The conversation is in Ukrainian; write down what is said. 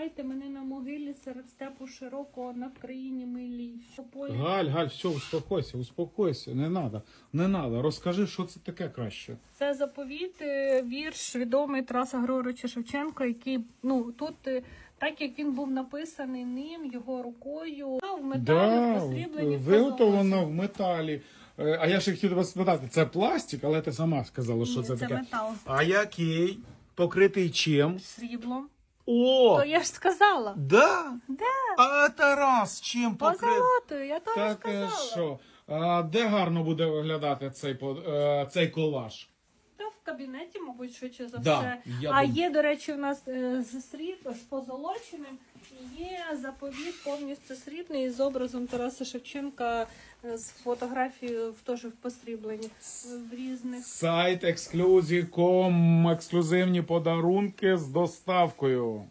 Заховайте мене на могилі серед степу широкого на Вкраїні милій. Що полі Галь, Галь, все, успокойся, успокойся, не надо, не надо. Розкажи, що це таке краще. Це заповіт, е, вірш відомий Тараса Григоровича Шевченка, який ну тут, е, так як він був написаний ним, його рукою, а в металі, Да, в посрібленні, виготовлено в металі. Е, А я ще хотів тебе спитати, це пластик, але ти сама сказала, що Ні, це, це таке. метал. А який? Покритий чим? Сріблом. О! То я ж сказала. Да? Да. А Тарас чим покрив? Позолотою, я теж Так е, сказала. що? А де гарно буде виглядати цей, по- е, цей колаж? Кабінеті, мабуть, швидше за Да, все. а думаю. є, до речі, у нас е, з сріб, з позолоченим, є заповіт повністю срібний з образом Тараса Шевченка е, з фотографією в- теж в посрібленні в різних. Сайт ексклюзіком, ексклюзивні подарунки з доставкою.